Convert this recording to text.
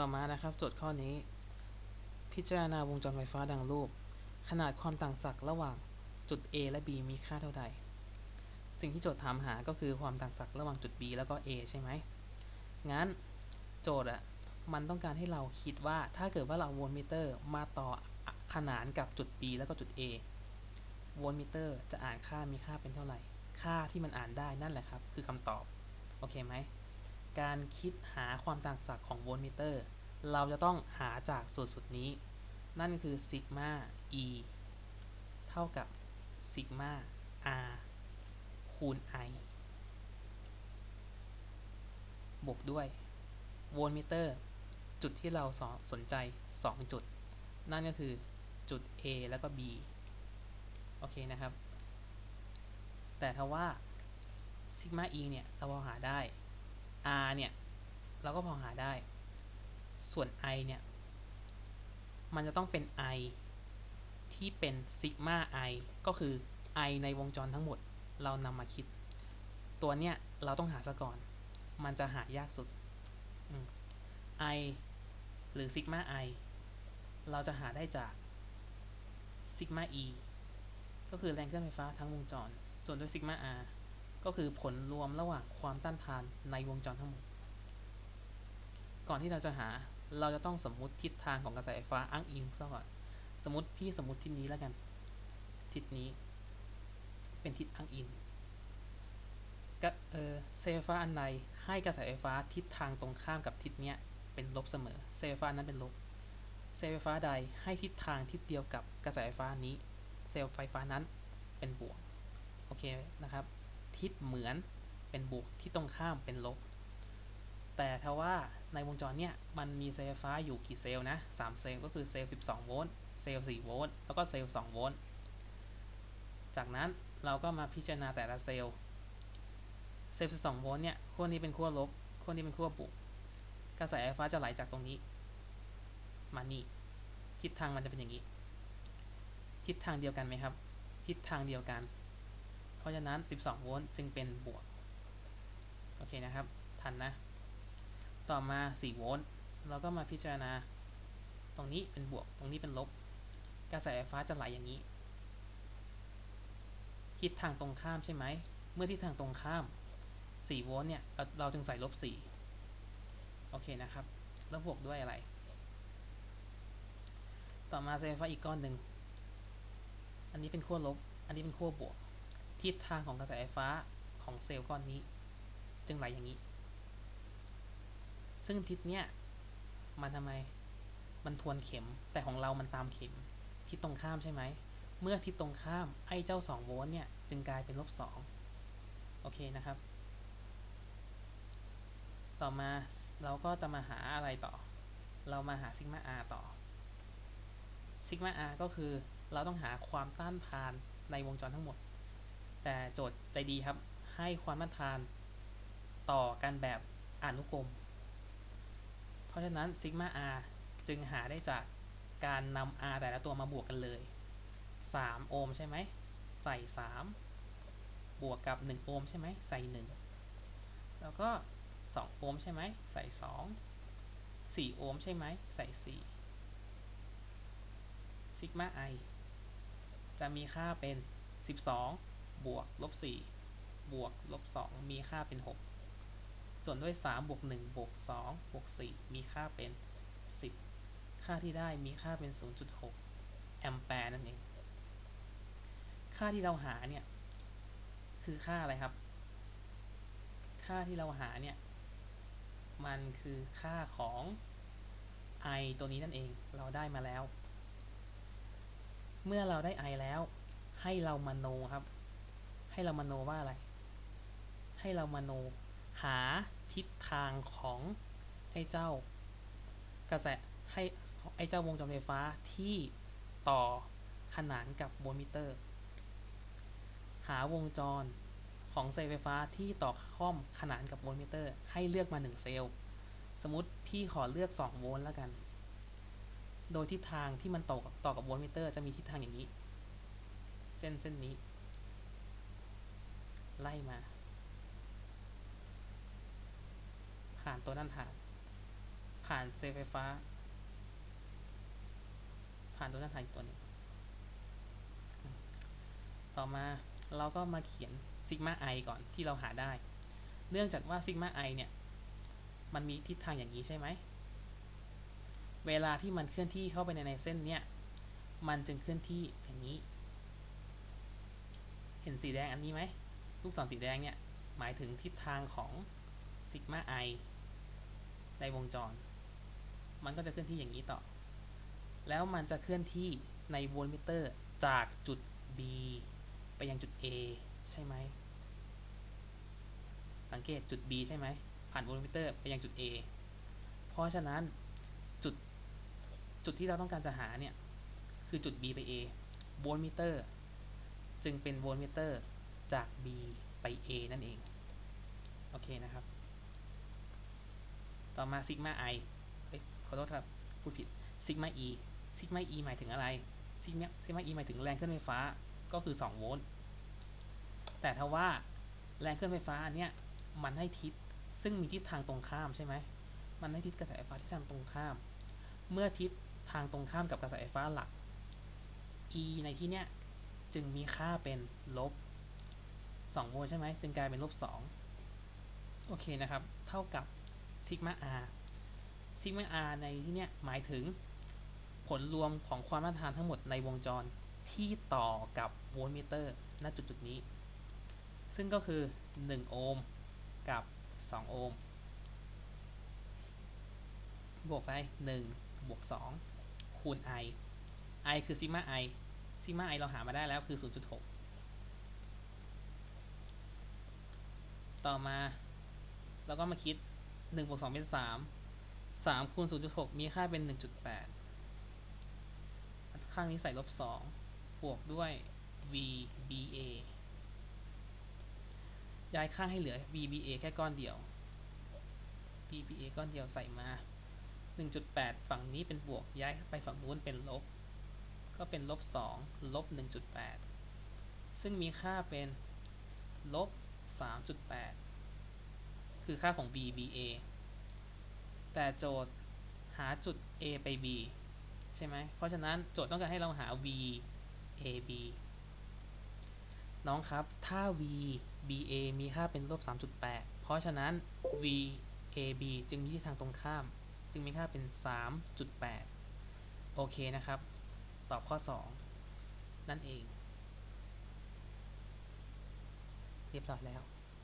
ต่อมานะครับ โจทย์ข้อนี้ พิจารณาวงจรไฟฟ้าดังรูป ขนาดความต่างศักย์ระหว่างจุด A และ B มีค่าเท่าใด สิ่งที่โจทย์ถามหาก็คือความต่างศักย์ระหว่างจุด B แล้วก็ A ใช่ไหมงั้นโจทย์อะมันต้องการให้เราคิดว่าถ้าเกิดว่าเราวลต์มิเตอร์มาต่อขนานกับจุด B แล้วก็จุด A วลต์มิเตอร์จะอ่านค่ามีค่าเป็นเท่าไหร่ ค่าที่มันอ่านได้นั่นแหละครับ คือคำตอบ โอเคไหม การคิดหาความต่างศักย์ของโวลต์มิเตอร์ เราจะต้องหาจากสูตรสุดนี้ นั่นคือซิกมา e เท่ากับซิกมา r คูณ i บวกด้วยโวลต์มิเตอร์ จุดที่เราสนใจ 2 จุด นั่นก็คือจุด A แล้วก็ B โอเคนะครับ แต่ถ้าว่าซิกมา e เนี่ย เราพอหาได้ r เนี่ย เราก็พอหาได้ ส่วน i เนี่ย มันจะต้องเป็น i ที่เป็นซิกมา i ก็คือ i ในวงจรทั้งหมด เรานำมาคิด ตัวเนี้ยเราต้องหาซะก่อน มันจะหายากสุด i หรือซิกมา i เราจะหาได้จากซิกมา e ก็คือแรงเคลื่อนไฟฟ้าทั้งวงจร ส่วนด้วยซิกมา r ก็คือผลรวมระหว่างความต้านทานในวงจรทั้งหมด ก่อนที่เราจะหาเราจะต้องสมมุติทิศทางของกระแสไฟฟ้าอ้างอิงซะก่อน สมมติพี่สมมติทิศนี้แล้วกัน ทิศนี้ เป็นทิศอ้างอิงก็เออเซลฟ้าอันใดให้กระแสไฟฟ้าทิศทางตรงข้ามกับทิศเนี้ยเป็นลบเสมอ เซลฟ้านั้นเป็นลบ เซลไฟฟ้าใดให้ทิศทางทิศเดียวกับกระแสไฟฟ้านี้ เซลล์ไฟฟ้านั้นเป็นบวก โอเคนะครับ ทิศเหมือนเป็นบวกที่ตรงข้ามเป็นลบ แต่ถ้าว่าในวงจรเนี่ยมันมีเซลล์ไฟฟ้าอยู่กี่เซลล์นะ3เซลล์ก็คือเซลล์ 12 โวลต์ เซลล์ 4 โวลต์ แล้วก็เซลล์ 2 โวลต์ จากนั้นเราก็มาพิจารณาแต่ละเซลล์ เซลล์ 12 โวลต์เนี่ยขั้วนี้เป็นขั้วลบขั้วนี้เป็นขั้วบวก กระแสไฟฟ้าจะไหลจากตรงนี้ มานี่ ทิศทางมันจะเป็นอย่างนี้ ทิศทางเดียวกันไหมครับ ทิศทางเดียวกัน ราะฉะนั้น 12 โวลต์จึงเป็นบวก โอเคนะครับ ทันนะ ต่อมา 4 โวลต์ เราก็มาพิจารณา ตรงนี้เป็นบวก ตรงนี้เป็นลบ กระแสไฟฟ้าจะไหลอย่างนี้ทิศทางตรงข้ามใช่ไหม เมื่อทิศทางตรงข้าม 4 โวลต์เนี่ย เราเราจึงใส่ลบ 4 โอเคนะครับ แล้วบวกด้วยอะไร ต่อมาไฟฟ้าอีกก้อนหนึ่ง อันนี้เป็นขั้วลบ อันนี้เป็นขั้วบวก ทิศทางของกระแสไฟฟ้าของเซลล์ก้อนนี้ จึงไหลอย่างนี้ ซึ่งทิศเนี้ยมันทำไมมันทวนเข็มแต่ของเรามันตามเข็มทิศตรงข้ามใช่ไหมเมื่อทิศตรงข้ามไอ้เจ้า2โวลต์เนี่ยจึงกลายเป็นลบ2โอเคนะครับ ต่อมาเราก็จะมาหาอะไรต่อ เรามาหาซิกมา r ต่อซิกมา r ก็คือเราต้องหาความต้านทานในวงจรทั้งหมด แต่โจทย์ใจดีครับ ให้ความต้านทานต่อกันแบบอนุกรม เพราะฉะนั้นซิกมา r จึงหาได้จากการนำ r แต่ละตัวมาบวกกันเลย 3 โอห์มใช่ไหม ใส่ 3 บวกกับ 1 โอห์มใช่ไหม ใส่ 1 แล้วก็ 2 โอห์มใช่ไหม ใส่ 2 4 โอห์มใช่ไหม ใส่ 4 ซิกมา i จะมีค่าเป็น 12 บวกลบ4บวกลบ2มีค่าเป็น 6 ส่วนด้วย 3 บวก1บวก2บวก4มีค่าเป็น 10 ค่าที่ได้มีค่าเป็น 0.6 แอมแปร์นั่นเอง ค่าที่เราหาเนี่ย คือค่าอะไรครับ ค่าที่เราหาเนี่ย มันคือค่าของ i ตัวนี้นั่นเอง เราได้มาแล้ว เมื่อเราได้ i แล้ว ให้เรามาโนครับ ให้เรามาโนว่าอะไร ให้เรามาโนหาทิศทางของไอ้เจ้ากระแสให้ไอ้เจ้าวงจรไฟฟ้าที่ต่อขนานกับโวลต์มิเตอร์ หาวงจรของเซลล์ไฟฟ้าที่ต่อข้อมขนานกับโวลต์มิเตอร์ ให้เลือกมา 1 เซลล์ สมมติพี่ขอเลือก 2 โวลต์แล้วกัน โดยทิศทางที่มันต่อต่อกับโวลต์มิเตอร์จะมีทิศทางอย่างนี้ เส้นเส้นนี้ ไล่มา ผ่านตัวด้านทางผ่านเซลล์ไฟฟ้า ผ่านตัวด้านทางอีกตัวหนึ่งต่อมาเราก็มาเขียนซิกมาไอก่อนที่เราหาได้ เนื่องจากว่าซิกมาไอเนี่ย มันมีทิศทางอย่างนี้ใช่ไหม เวลาที่มันเคลื่อนที่เข้าไปในในเส้นเนี่ย มันจึงเคลื่อนที่อย่างนี้ เห็นสีแดงอันนี้ไหม ลูกศรสีแดงเนี่ยหมายถึงทิศทางของซิกมาไอในวงจร มันก็จะเคลื่อนที่อย่างนี้ต่อ แล้วมันจะเคลื่อนที่ในโวลต์มิเตอร์จากจุด B ไปยังจุด A ใช่ไหม สังเกตจุด B ใช่ไหม ผ่านโวลต์มิเตอร์ไปยังจุด A เพราะฉะนั้นจุดจุดที่เราต้องการจะหาเนี่ย คือจุด B ไป A โวลต์มิเตอร์ จึงเป็นโวลต์มิเตอร์ จาก B ไป A นั่นเอง โอเคนะครับ ต่อมาซิกมา i เอ้ยขอโทษครับ พูดผิดซิกมา e ซิกมา e หมายถึงอะไรซิกมาซิกมา e หมายถึงแรงเคลื่อนไฟฟ้าก็คือ 2 โวลต์ แต่ถ้าว่าแรงเคลื่อนไฟฟ้าอันเนี้ยมันให้ทิศซึ่งมีทิศทางตรงข้ามใช่ไหม มันให้ทิศกระแสไฟฟ้าที่ทางตรงข้าม เมื่อทิศทางตรงข้ามกับกระแสไฟฟ้าหลัก e ในที่เนี้ยจึงมีค่าเป็นลบ 2โวลต์ใช่ไหมจึงกลายเป็นลบ2โอเคนะครับ เท่ากับซิกมา r ซิกมา r ในที่เนี้ยหมายถึงผลรวมของความต้านทานทั้งหมดในวงจรที่ต่อกับโวลต์มิเตอร์ณจุดจุดนี้ ซึ่งก็คือ 1 โอห์มกับ 2 โอห์มบวกไป 1 บวก 2 คูณ i i คือซิกมา i ซิกมา i เราหามาได้แล้วคือ 0.6 ต่อมาเราก็มาคิด1บวก2เป็น 3 3คูณ0.6 มีค่าเป็น 1.8 ข้างนี้ใส่ลบ 2 บวกด้วย VBA ย้ายข้างให้เหลือ VBA แค่ก้อนเดียว VBA ก้อนเดียวใส่มา 1.8 ฝั่งนี้เป็นบวก ย้ายไปฝั่งนู้นเป็นลบ ก็เป็นลบ 2 ลบ 1.8 ซึ่งมีค่าเป็นลบ 3.8 คือค่าของ VBA แต่โจทย์หาจุด A ไป B ใช่ไหม เพราะฉะนั้นโจทย์ต้องการให้เราหา v a b น้องครับ ถ้า v b a มีค่าเป็นลบ 3.8 เพราะฉะนั้น v a b จึงมีที่ทางตรงข้าม จึงมีค่าเป็น 3.8 โอเคนะครับ ตอบข้อ 2 นั่นเอง เรียบร้อยแล้ว